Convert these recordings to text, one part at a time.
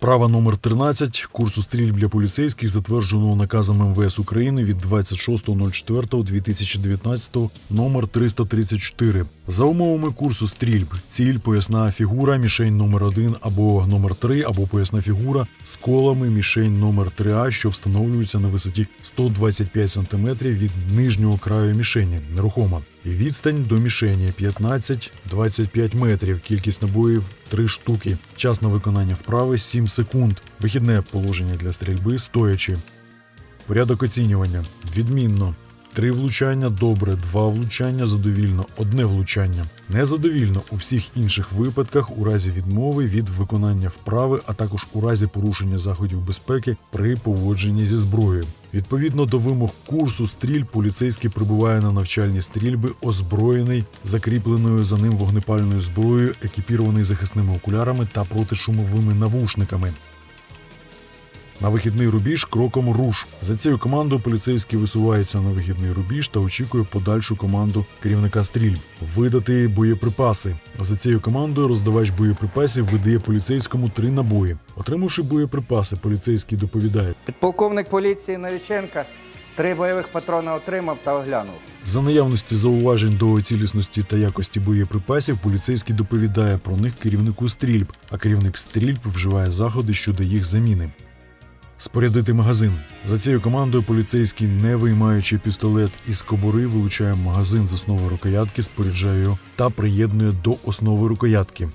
Вправа номер 13 курсу стрільб для поліцейських, затвердженого наказом МВС України від 26.04.2019 номер 334. За умовами курсу стрільб, ціль, поясна фігура, мішень номер 1 або номер 3, або поясна фігура з колами мішень номер 3А, що встановлюється на висоті 125 см від нижнього краю мішені, нерухома. Відстань до мішені 15-25 метрів. Кількість набоїв 3 штуки. Час на виконання вправи 7 секунд. Вихідне положення для стрільби стоячи. Порядок оцінювання. Відмінно. Три влучання добре, два влучання задовільно, одне влучання. Незадовільно у всіх інших випадках у разі відмови від виконання вправи, а також у разі порушення заходів безпеки при поводженні зі зброєю. Відповідно до вимог курсу стрільб, поліцейський прибуває на навчальні стрільби, озброєний закріпленою за ним вогнепальною зброєю, екіпірований захисними окулярами та протишумовими навушниками. На вихідний рубіж кроком руш. За цією командою поліцейський висувається на вихідний рубіж та очікує подальшу команду керівника стрільб видати боєприпаси. За цією командою роздавач боєприпасів видає поліцейському три набої. Отримавши боєприпаси, поліцейський доповідає. Підполковник поліції Новіченка три бойових патрони отримав та оглянув. За наявності зауважень до цілісності та якості боєприпасів, поліцейський доповідає про них керівнику стрільб, а керівник стрільб вживає заходи щодо їх заміни. Спорядити магазин. За цією командою поліцейський, не виймаючи пістолет із кобури, вилучає магазин з основи рукоятки, споряджає його та приєднує до основи рукоятки.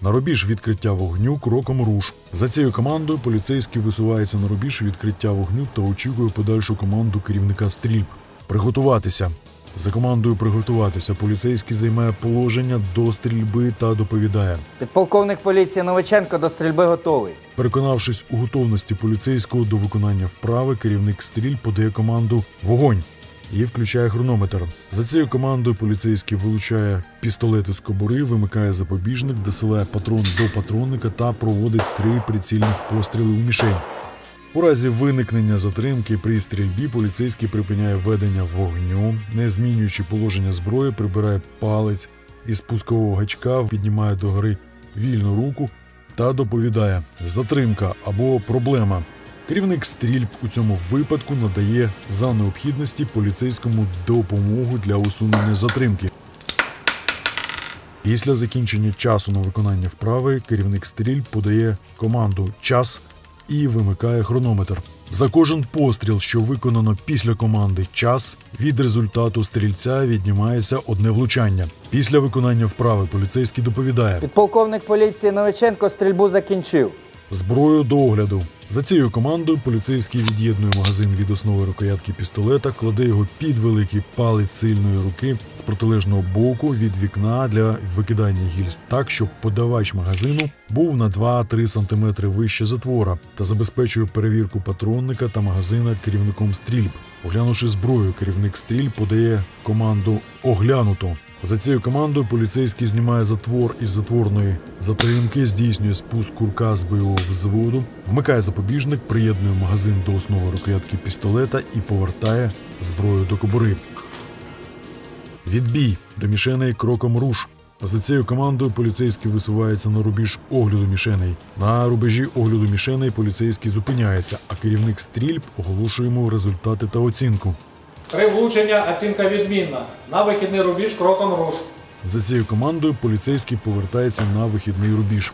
На рубіж відкриття вогню кроком руш. За цією командою поліцейський висувається на рубіж відкриття вогню та очікує подальшу команду керівника стрільб. Приготуватися. За командою приготуватися поліцейський займає положення до стрільби та доповідає. Підполковник поліції Новиченко до стрільби готовий. Переконавшись у готовності поліцейського до виконання вправи, керівник стріль подає команду Вогонь і включає хронометр. За цією командою поліцейський вилучає пістолет із кобури, вимикає запобіжник, досилає патрон до патронника та проводить три прицільних постріли у мішень. У разі виникнення затримки при стрільбі поліцейський припиняє ведення вогню, не змінюючи положення зброї, прибирає палець із спускового гачка, піднімає догори вільну руку та доповідає затримка або проблема. Керівник стрільб у цьому випадку надає за необхідності поліцейському допомогу для усунення затримки. Після закінчення часу на виконання вправи керівник стрільб подає команду час і вимикає хронометр. За кожен постріл, що виконано після команди час, від результату стрільця віднімається одне влучання. Після виконання вправи поліцейський доповідає Підполковник поліції Новиченко стрільбу закінчив. зброю до огляду. За цією командою поліцейський від'єднує магазин від основи рукоятки пістолета, кладе його під великий палець сильної руки з протилежного боку від вікна для викидання гільз, так щоб подавач магазину був на 2-3 см вище затвора та забезпечує перевірку патронника та магазина керівником стрільб. Оглянувши зброю, керівник стрільб подає команду оглянуто. За цією командою поліцейський знімає затвор із затворної затримки, здійснює спуск курка з бойового взводу, вмикає запобіжник, приєднує магазин до основи рукоятки пістолета і повертає зброю до кобури. Відбій до мішеней кроком руш. За цією командою поліцейський висувається на рубіж огляду мішеней. На рубежі огляду мішеней поліцейський зупиняється, а керівник стрільб оголошує йому результати та оцінку. Три влучення, оцінка відмінна. На вихідний рубіж кроком руш. За цією командою поліцейський повертається на вихідний рубіж.